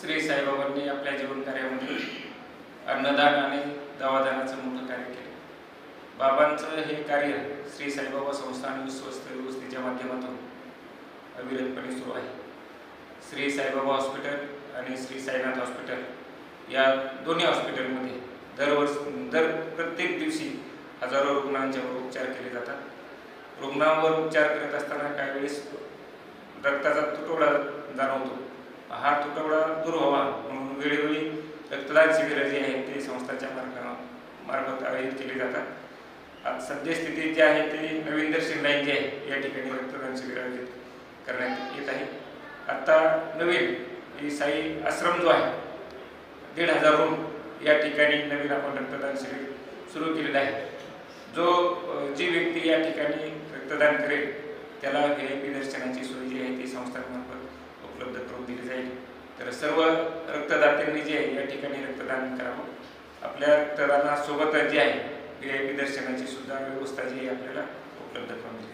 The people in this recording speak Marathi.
श्री साईबाबांनी आपल्या जीवन कार्यामध्ये अन्नदान आणि दवादानाचं मोठं कार्य केलं. बाबांचं हे कार्य श्री साईबाबा आणि स्वस्थ व्यवस्थेच्या माध्यमातून अविरतपणे सुरू आहे. श्री साईबाबा हॉस्पिटल आणि श्री साईनाथ हॉस्पिटल या दोन्ही हॉस्पिटलमध्ये दरवर्ष दर प्रत्येक दिवशी हजारो रुग्णांच्यावर उपचार केले जातात. रुग्णांवर उपचार करत असताना काही वेळेस रक्ताचा तुटवडा जाणवतो. हा तुटवडा दूर व्हावा म्हणून वेळोवेळी रक्तदान शिबिरं जी आहेत ते संस्थाच्या मार्फा मार्फत आयोजित केली जातात. आज सद्यस्थितीत जे आहे ते नवीन सिंग लाईन आहे. या ठिकाणी रक्तदान शिबिर आयोजित करण्यात येत आहे. आत्ता नवीन ही साई आश्रम जो आहे दीड हजार रूम या ठिकाणी नवीन आपण रक्तदान शिबिर सुरू केलेलं आहे. जो जी व्यक्ती या ठिकाणी रक्तदान करेल त्याला व्ही आय पी दर्शनाची सोय जी आहे ती संस्थांमार्फत दिली जाईल. तर सर्व रक्तदात्यांनी जे आहे या ठिकाणी रक्तदान करावं. आपल्या रक्तदानासोबत जे आहे व्ही आय पी दर्शनाची सुद्धा व्यवस्था जी आहे आपल्याला उपलब्ध करून दिली